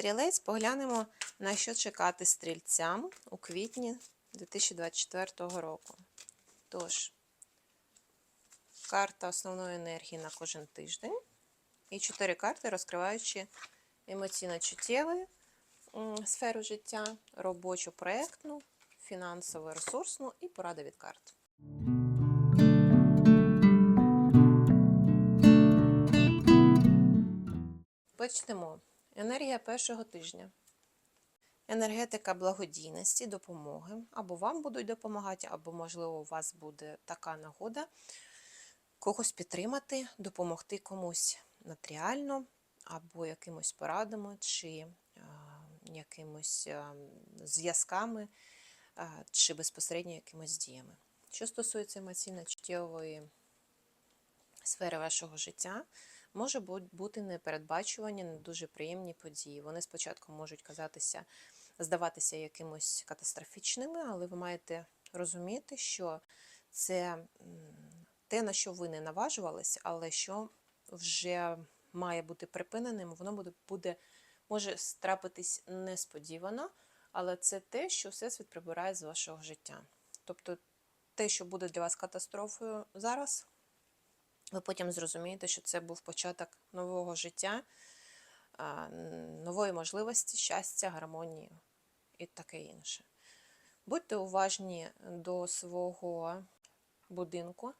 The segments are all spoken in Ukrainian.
Стрілець поглянемо, на що чекати стрільцям у квітні 2024 року. Тож, карта основної енергії на кожен тиждень. І чотири карти, розкриваючи емоційно-чуттєву сферу життя, робочу проєктну, фінансово ресурсну і поради від карт. Почнемо. Енергія першого тижня. Енергетика благодійності, допомоги. Або вам будуть допомагати, або, можливо, у вас буде така нагода когось підтримати, допомогти комусь матеріально, або якимось порадами, чи е, якимось е, зв'язками, е, чи безпосередньо якимось діями. Що стосується емоційно-чуттєвої сфери вашого життя, може бу- бути непередбачувані, не дуже приємні події. Вони спочатку можуть казатися, здаватися якимось катастрофічними, але ви маєте розуміти, що це те, на що ви не наважувались, але що вже має бути припиненим, воно буде, буде може трапитись несподівано, але це те, що Всесвіт прибирає з вашого життя. Тобто те, що буде для вас катастрофою зараз, ви потім зрозумієте, що це був початок нового життя, нової можливості, щастя, гармонії і таке інше. Будьте уважні до свого будинку,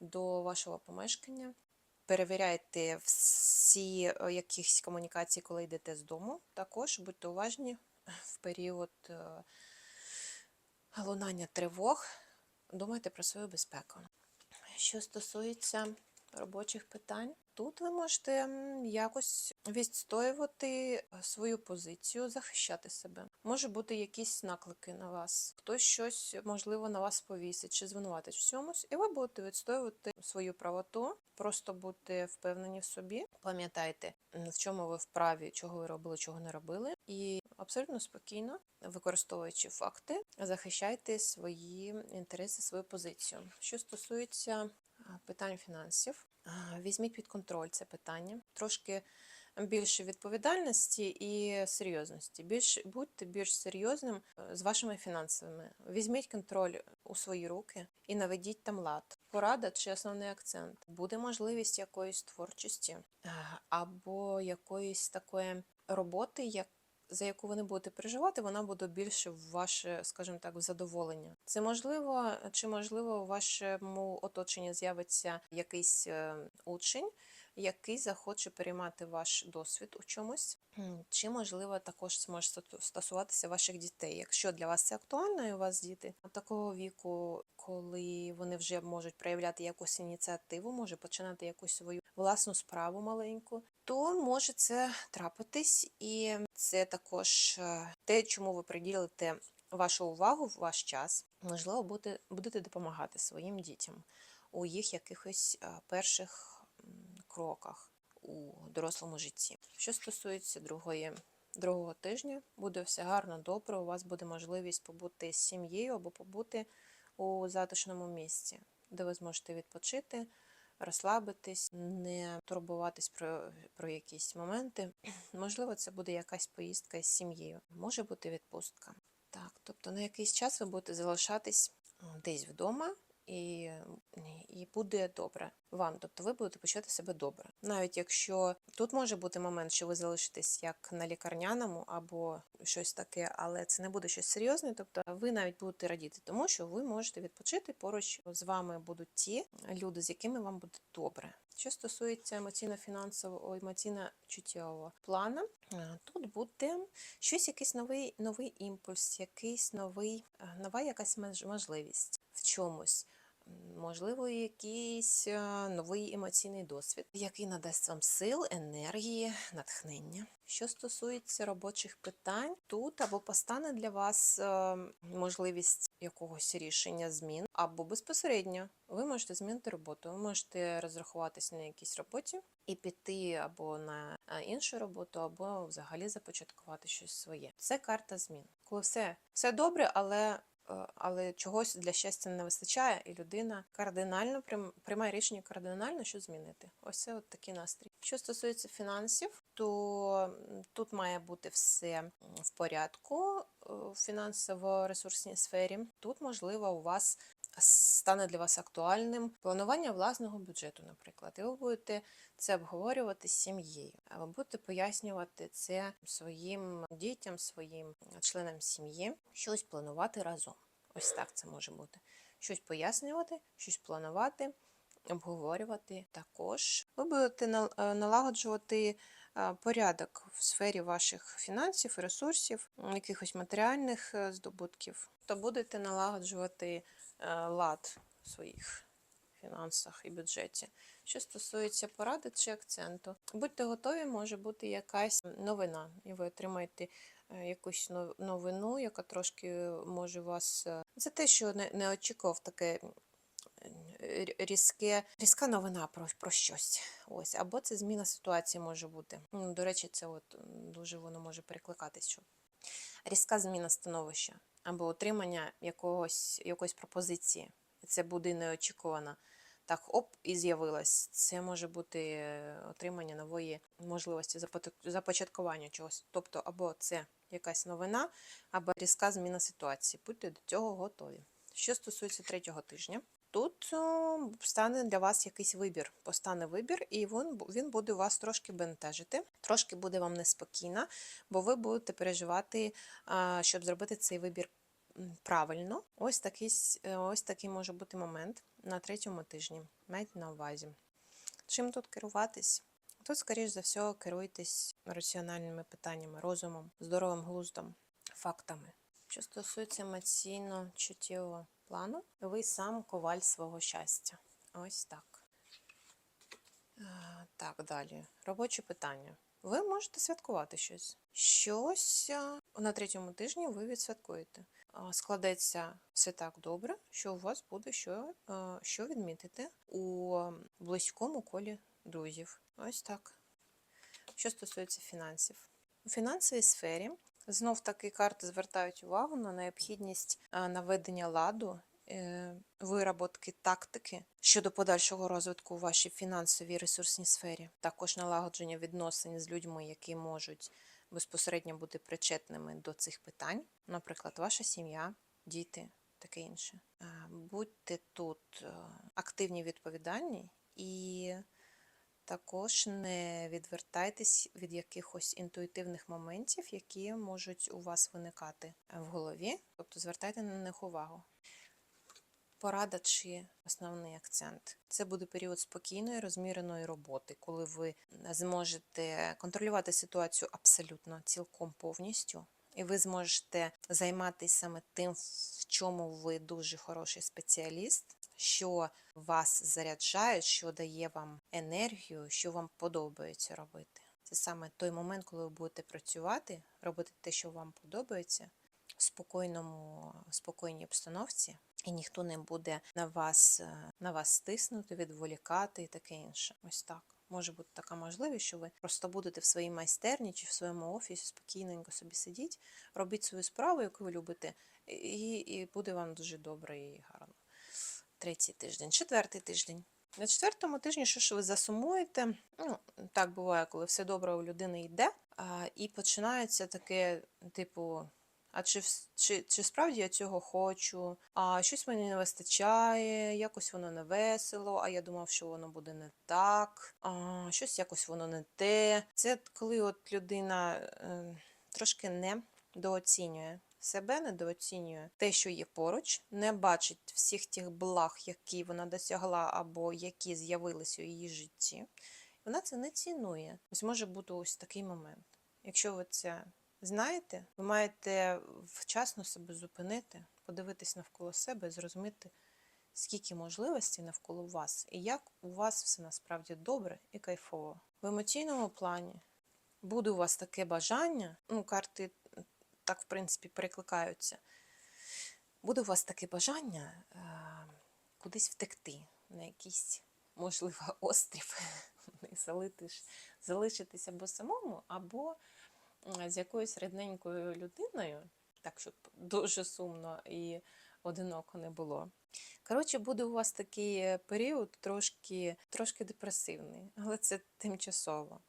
до вашого помешкання. Перевіряйте всі е, якісь комунікації, коли йдете з дому. Також будьте уважні в період е, лунання тривог. Думайте про свою безпеку. Що стосується робочих питань, тут ви можете якось відстоювати е, свою позицію, захищати себе. Може бути якісь наклики на вас, хтось щось можливо на вас повісить чи звинуватить в чомусь, і ви будете відстоювати свою правоту, просто будьте впевнені в собі. Пам'ятайте, в чому ви вправі, чого ви робили, чого не робили, і абсолютно спокійно, використовуючи факти, захищайте свої інтереси, свою позицію. Що стосується питань фінансів, візьміть під контроль це питання. Трошки більше відповідальності і серйозності. Більш будьте більш серйозним е, з вашими фінансами. Візьміть контроль у свої руки і наведіть там лад. Порада чи основний акцент. Буде можливість якоїсь творчості або якоїсь такої роботи, як за яку ви не будете переживати, вона буде більше в ваше, скажімо так, в задоволення. Це можливо, чи можливо у вашому оточенні з'явиться якийсь е, учень, який захоче переймати ваш досвід у чомусь, чи можливо також це стосуватися ваших дітей. Якщо для вас це актуально, і у вас діти такого віку, коли вони вже можуть проявляти якусь ініціативу, може починати якусь свою власну справу маленьку, то може це трапитись, і це також е, те, чому ви приділите вашу увагу ваш час, можливо, будете, допомагати своїм дітям у їх якихось е, перших кроках у дорослому житті. Що стосується другої, другого тижня, буде все гарно, добре. У вас буде можливість побути з сім'єю або побути у затишному місці, де ви зможете відпочити, розслабитись, не турбуватись про, про якісь моменти. Можливо, це буде якась поїздка з сім'єю, може бути відпустка. Так, тобто на якийсь час ви будете залишатись десь вдома, і, і буде добре вам. Тобто ви будете почувати себе добре. Навіть якщо тут може бути момент, що ви залишитесь як на лікарняному або щось таке, але це не буде щось серйозне. Тобто ви навіть будете радіти, тому що ви можете відпочити. Поруч з вами будуть ті люди, з якими вам буде добре. Що стосується емоційно-фінансового, емоційно-чуттєвого плану, е, тут буде щось, якийсь новий, новий імпульс, якийсь новий, нова якась мож- можливість в чомусь. Можливо, якийсь е, новий емоційний досвід, який надасть вам сил, енергії, натхнення. Що стосується робочих питань, тут або постане для вас е, можливість якогось рішення змін, або безпосередньо ви можете змінити роботу. Ви можете розрахуватись на якійсь роботі і піти або на е, іншу роботу, або взагалі започаткувати щось своє. Це карта змін. Коли все, все добре, але але чогось для щастя не вистачає, і людина кардинально приймає рішення кардинально, що змінити. Ось це от такий настрій. Що стосується фінансів, то тут має бути все в порядку е, в фінансово-ресурсній сфері. Тут, можливо, у вас стане для вас актуальним планування власного бюджету, наприклад. І ви будете це обговорювати з сім'єю. А ви будете пояснювати це своїм дітям, своїм членам сім'ї, щось планувати разом. Ось так це може бути. Щось пояснювати, щось планувати, обговорювати. Також ви будете е, налагоджувати порядок в сфері ваших фінансів, ресурсів, якихось матеріальних е, здобутків, то будете налагоджувати е, лад в своїх фінансах і бюджеті. Що стосується поради чи акценту, будьте готові, може бути якась новина, і ви отримаєте е, якусь нов- новину, яка трошки може вас. Це те, що не, очікував таке різке, різка новина про, про щось. Ось. Або це зміна ситуації може бути. Ну, До речі, це от дуже воно може перекликатись. Що різка зміна становища або отримання якогось, якоїсь пропозиції. Це буде неочікувано. Так, оп, і з'явилась. Це може бути е, отримання нової можливості започаткування чогось. Тобто, або це якась новина, або різка зміна ситуації. Будьте до цього готові. Що стосується третього тижня, тут стане для вас якийсь вибір. Постане вибір, і він, він буде вас трошки бентежити, трошки буде вам неспокійно, бо ви будете переживати, щоб зробити цей вибір правильно. Ось такий, е, ось такий може бути момент на третьому тижні. Майте на увазі. Чим тут керуватись? Тут, скоріш за все, керуйтесь раціональними питаннями, розумом, здоровим глуздом, фактами. Що стосується емоційно-чуттєвого плану, ви сам коваль свого щастя. Ось так. Так, далі. Робоче питання. Ви можете святкувати щось. Щось на третьому тижні ви відсвяткуєте. Складеться все так добре, що у вас буде що, що відмітити у близькому колі друзів. Ось так. Що стосується фінансів. У фінансовій сфері знов таки карти звертають увагу на необхідність е, наведення ладу, е, вироботки тактики щодо подальшого розвитку у вашій фінансовій ресурсній сфері, також налагодження відносин з людьми, які можуть безпосередньо бути причетними до цих питань, наприклад, ваша сім'я, діти, таке інше. Е, Будьте тут активні, відповідальні і також не відвертайтесь від якихось інтуїтивних моментів, які можуть у вас виникати в голові, тобто звертайте на них увагу. Порада чи основний акцент. Це буде період спокійної, розміреної роботи, коли ви зможете контролювати ситуацію абсолютно цілком повністю, і ви зможете займатися саме тим, в чому ви дуже хороший спеціаліст, що вас заряджає, що дає вам енергію, що вам подобається робити. Це саме той момент, коли ви будете працювати, робити те, що вам подобається, в спокійному, спокійній обстановці, і ніхто не буде на вас, е, на вас стиснути, відволікати і таке інше. Ось так. Може бути така можливість, що ви просто будете в своїй майстерні чи в своєму офісі спокійненько собі сидіть, робіть свою справу, яку ви любите, і, і буде вам дуже добре і гарно. Третій тиждень, четвертий тиждень. На четвертому тижні, що ж ви засумуєте? Ну, так буває, коли все добре у людини йде, а, і починається таке, типу, а чи, чи, чи справді я цього хочу? А щось мені не вистачає, якось воно не весело, а я думав, що воно буде не так, а щось якось воно не те. Це коли от людина е, трошки не дооцінює себе, недооцінює те, що є поруч, не бачить всіх тих благ, які вона досягла або які з'явилися у її житті. Вона це не цінує. Ось може бути ось такий момент. Якщо ви це знаєте, ви маєте вчасно себе зупинити, подивитись навколо себе і зрозуміти, скільки можливостей навколо вас, і як у вас все насправді добре і кайфово. В емоційному плані буде у вас таке бажання, ну, карти так, в принципі, перекликаються. Буде у вас таке бажання е, кудись втекти на якийсь, можливо, острів, залишитися або самому, або з якоюсь рідненькою людиною, так, щоб дуже сумно і одиноко не було. Коротше, буде у вас такий е, період трошки, трошки депресивний, але це тимчасово.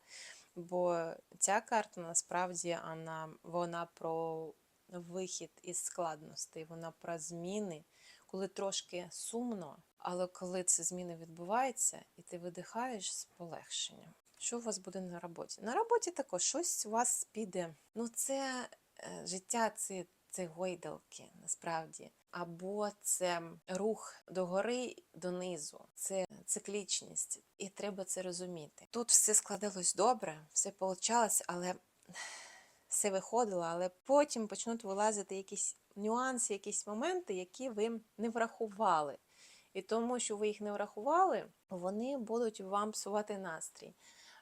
Бо ця карта насправді вона, вона про вихід із складностей, вона про зміни, коли трошки сумно, але коли ці зміни відбуваються, і ти видихаєш з полегшенням. Що у вас буде на роботі? На роботі також щось у вас піде. Ну, це е, життя, це, це гойдалки насправді. Або це рух догори донизу, це циклічність, і треба це розуміти. Тут все складалось добре, все получалось, але все виходило, але потім почнуть вилазити якісь нюанси, якісь моменти, які ви не врахували. І тому, що ви їх не врахували, вони будуть вам псувати настрій.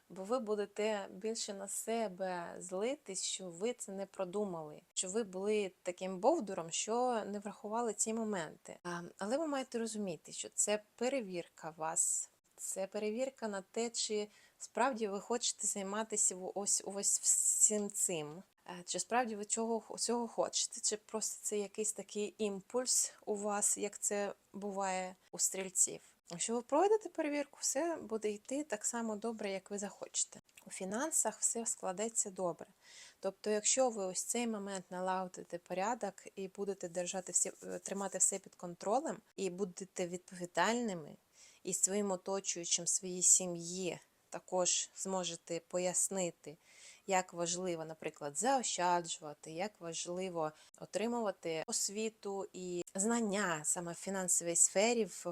Бо ви будете більше на себе злитись, що ви це не продумали, що ви були таким бовдуром, що не врахували ці моменти. Але ви маєте розуміти, що це перевірка вас, це перевірка на те, чи справді ви хочете займатися ось ось всім цим. Чи справді ви цього, цього хочете, чи просто це якийсь такий імпульс у вас, як це буває у стрільців? Якщо ви пройдете перевірку, все буде йти так само добре, як ви захочете. У фінансах все складеться добре. Тобто, якщо ви ось цей момент налагодите порядок і будете держати всі, е, тримати все під контролем, і будете відповідальними, і своїм оточуючим своїй сім'ї також зможете пояснити, як важливо, наприклад, заощаджувати, як важливо отримувати освіту і знання саме в фінансовій сфері, в,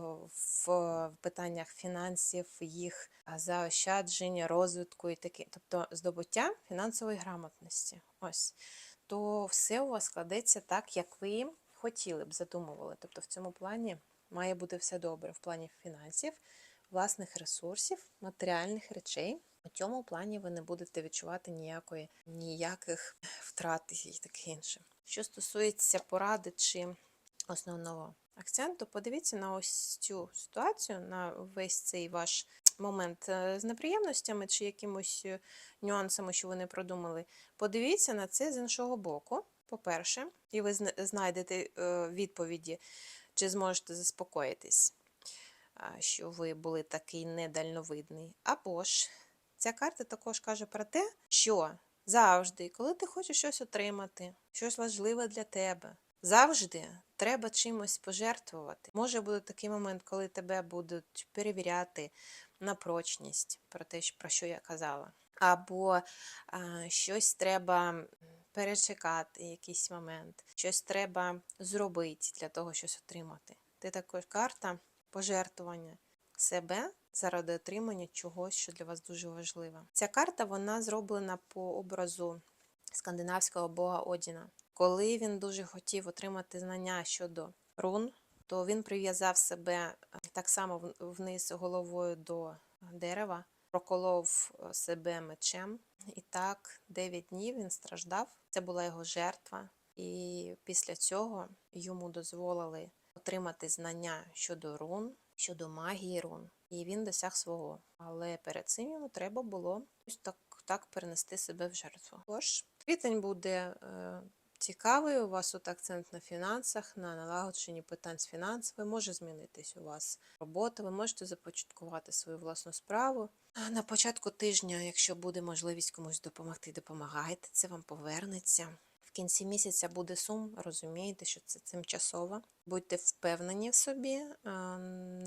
в, питаннях фінансів, їх заощадження, розвитку і таке, тобто здобуття фінансової грамотності. Ось то все у вас складеться так, як ви хотіли б задумували. Тобто в цьому плані має бути все добре в плані фінансів, власних ресурсів, матеріальних речей. У цьому плані ви не будете відчувати ніякої, ніяких втрат і таке інше. Що стосується поради чи основного акценту, подивіться на ось цю ситуацію, на весь цей ваш момент е, з неприємностями чи якимось е, нюансами, що ви не продумали. Подивіться на це з іншого боку, по-перше, і ви знайдете е, відповіді, чи зможете заспокоїтись, що ви були такий недальновидний. Або ж ця карта також каже про те, що завжди, коли ти хочеш щось отримати, щось важливе для тебе, завжди треба чимось пожертвувати. Може бути такий момент, коли тебе будуть перевіряти на прочність, про те, про що я казала. Або а, щось треба перечекати якийсь момент, щось треба зробити для того, щось отримати. Це також карта пожертвування себе заради отримання чогось, що для вас дуже важливе. Ця карта вона зроблена по образу скандинавського бога Одіна. Коли він дуже хотів отримати знання щодо рун, то він прив'язав себе е, так само вниз головою до дерева, проколов е, себе мечем. І так 9 днів він страждав. Це була його жертва. І після цього йому дозволили отримати знання щодо рун, щодо магії рун. І він досяг свого. Але перед цим йому треба було ось так, так перенести себе в жертву. Тож, квітень буде е, цікавий. У вас тут акцент на фінансах, на налагодженні питань з фінансами. Може змінитись у вас робота. Ви можете започаткувати свою власну справу. На початку тижня, якщо буде можливість комусь допомогти, допомагайте, це вам повернеться. Кінці місяця буде сум, розумієте, що це тимчасово. Будьте впевнені в собі,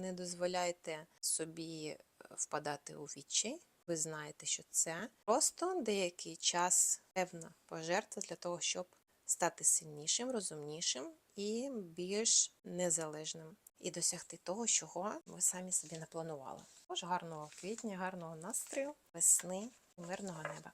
не дозволяйте собі е, впадати у відчай. Ви знаєте, що це просто деякий час певна пожертва для того, щоб стати сильнішим, розумнішим і більш незалежним, і досягти того, чого ви самі собі напланували. Тож гарного квітня, гарного настрою, весни мирного неба.